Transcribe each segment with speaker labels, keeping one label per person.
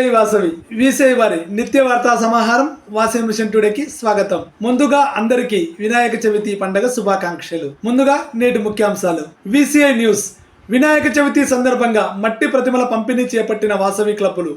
Speaker 1: వాసవి. వీసే వారి నిత్య వార్తా సమాహారం వాసవి మిషన్ టుడేకి స్వాగతం. ముందుగా అందరికీ వినాయక చవితి పండగ శుభాకాంక్షలు. ముందుగా నేటి ముఖ్యాంశాలు. VCI news. వినాయక చవితి సందర్భంగా మట్టి ప్రతిమల పంపిణీ చేపట్టిన వాసవి క్లబ్బులు.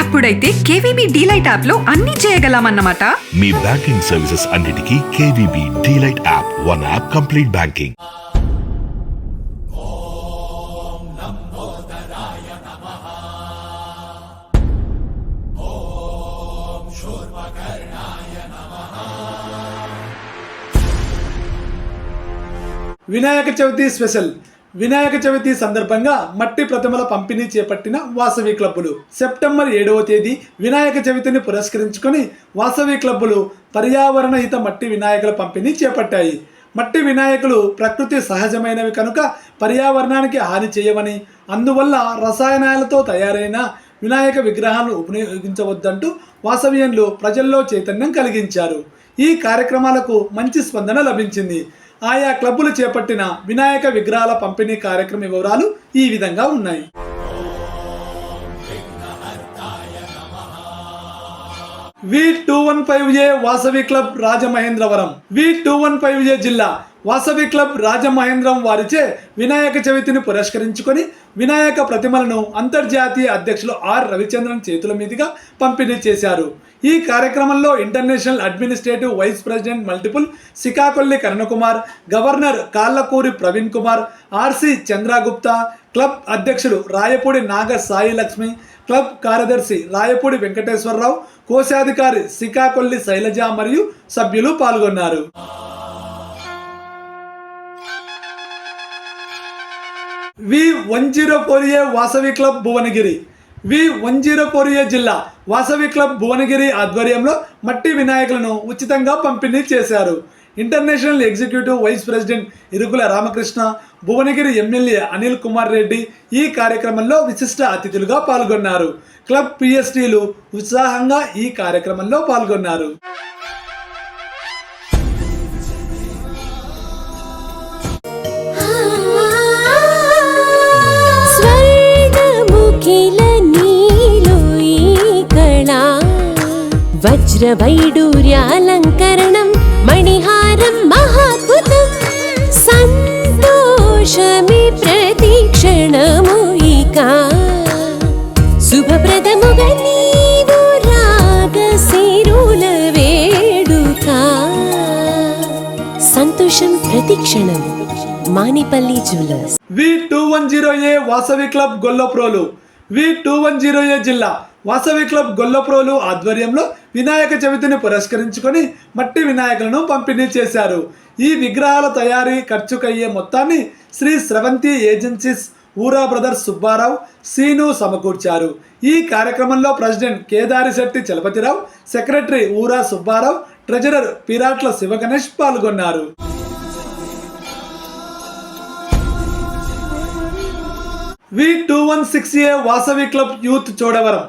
Speaker 2: అప్పుడైతే కేవీబీ డీలైట్ యాప్లో అన్ని చేయగలమన్నమాట.
Speaker 3: మీ బ్యాంకింగ్ సర్వీసెస్ అన్నిటికీ KVB delight app one app complete banking.
Speaker 1: Vinayaka Chavithi special. Vinayaka Chavithi సందర్భంగా మట్టి ప్రతిమల పంపిణీ చేపట్టిన వాసవి క్లబ్బులు. సెప్టెంబర్ ఏడవ తేదీ వినాయక చవితిని పురస్కరించుకొని వాసవి క్లబ్బులు పర్యావరణ హిత మట్టి వినాయకుల పంపిణీ చేపట్టాయి. మట్టి వినాయకులు ప్రకృతి సహజమైనవి కనుక పర్యావరణానికి హాని చేయవని అందువల్ల రసాయనాలతో తయారైన వినాయక విగ్రహాలను ఉపయోగించవద్దంటూ వాసవ్యంలు ప్రజల్లో చైతన్యం కలిగించారు. ఈ కార్యక్రమాలకు మంచి స్పందన లభించింది. ఆయా క్లబ్బులు చేపట్టిన వినాయక విగ్రహాల పంపిణీ కార్యక్రమ వివరాలు ఈ విధంగా ఉన్నాయి. V two one five A Vasavi club Rajamahendravaram. V two one five A జిల్లా వాసవి క్లబ్ రాజమహేంద్రం వారిచే వినాయక చవితిని పురస్కరించుకొని వినాయక ప్రతిమలను అంతర్జాతీయ అధ్యక్షులు ఆర్ రవిచంద్రన్ చేతుల మీదుగా పంపిణీ చేశారు. ఈ కార్యక్రమంలో international administrative vice president multiple Sikakolli Karunakumar governor Kallakuri Praveen Kumar RC Chandragupta club అధ్యక్షుడు రాయపూడి నాగ సాయి లక్ష్మి క్లబ్ కార్యదర్శి రాయపూడి వెంకటేశ్వరరావు కోశాధికారి సికాకొల్లి శైలజ మరియు సభ్యులు పాల్గొన్నారు. V one zero four A Vasavi club Bhuvanagiri. V one zero four A జిల్లా వాసవి క్లబ్ భువనగిరి ఆధ్వర్యంలో మట్టి వినాయకులను ఉచితంగా పంపిణీ చేశారు. International executive vice president Irukula Ramakrishna Bhuvanagiri MLA Anil Kumar Reddy ఈ కార్యక్రమంలో విశిష్ట అతిథులుగా పాల్గొన్నారు. క్లబ్ పిఎస్టీలు ఉత్సాహంగా ఈ కార్యక్రమంలో పాల్గొన్నారు.
Speaker 4: వజ్రవైడూర్యాలంకరణం మణిహారం మహాద్భుతం సంతోషమి ప్రతిక్షణము ఇక. శుభప్రదముగా నీవు సంతోషం ప్రతిక్షణం Manipalli jewellers.
Speaker 1: V two one zero A Vasavi club Gollaprolu. V two one zero A జిల్లా. వాసవి క్లబ్ గొల్లప్రోలు ఆధ్వర్యంలో వినాయక చవితిని పురస్కరించుకొని మట్టి వినాయకులను పంపిణీ చేశారు. ఈ విగ్రహాల తయారీ ఖర్చుకయ్యే మొత్తాన్ని శ్రీ స్రవంతి ఏజెన్సీస్ ఊరా బ్రదర్స్ సుబ్బారావు సీను సమకూర్చారు. ఈ కార్యక్రమంలో ప్రెసిడెంట్ కేదారిశెట్టి చలపతిరావు సెక్రటరీ ఊరా సుబ్బారావు ట్రెజరర్ పిరాట్ల శివగణేష్ పాల్గొన్నారు. V two one six A Vasavi club youth Chodavaram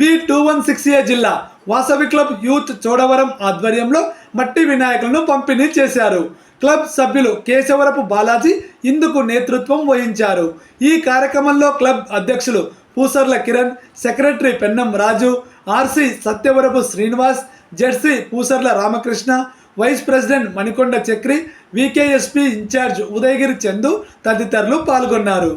Speaker 1: V two one six A జిల్లా వాసవి క్లబ్ యూత్ చోడవరం ఆధ్వర్యంలో మట్టి వినాయకులను పంపిణీ చేశారు. క్లబ్ సభ్యులు కేశవరపు బాలాజీ ఇందుకు నేతృత్వం వహించారు. ఈ కార్యక్రమంలో క్లబ్ అధ్యక్షులు Pusarla Kiran secretary Pennam Raju RC Satyavarapu Srinivas Jersey Pusarla Ramakrishna vice president Manikonda Chakri VKSP in charge Udayagiri Chandu తదితరులు పాల్గొన్నారు.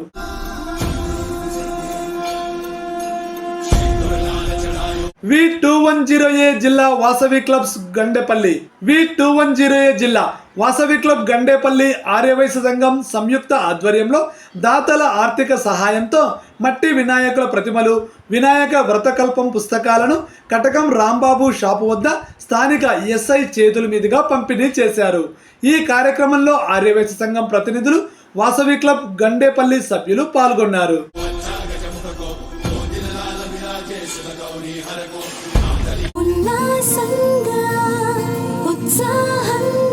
Speaker 1: V two one zero A జిల్లా Vasavi clubs Gandepalli. V two one zero A జిల్లా వాసవి క్లబ్ గండేపల్లి ఆర్యవైశ్య సంఘం సంయుక్త ఆధ్వర్యంలో దాతల ఆర్థిక సహాయంతో మట్టి వినాయకుల ప్రతిమలు వినాయక వ్రతకల్పం పుస్తకాలను కటకం రాంబాబు షాపు వద్ద స్థానిక ఎస్ఐ చేతుల మీదుగా పంపిణీ చేశారు. ఈ కార్యక్రమంలో ఆర్యవైశ్య సంఘం ప్రతినిధులు వాసవి క్లబ్ గండేపల్లి సభ్యులు పాల్గొన్నారు.
Speaker 5: ఉల్లాసంగా ఉత్సాహంగా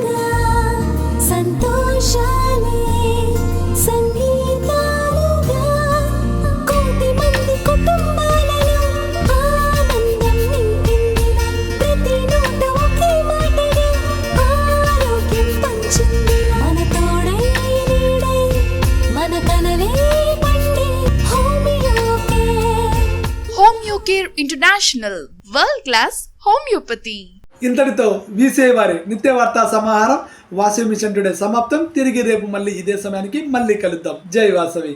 Speaker 6: care international world class homeopathy
Speaker 1: ఇంతటితో వీసే వారి నిత్య వార్తా సమాహారం వాసవి మిషన్ టుడే సమాప్తం. తిరిగి రేపు మళ్ళీ ఇదే సమయానికి మళ్ళీ కలుద్దాం. జై వాసవి.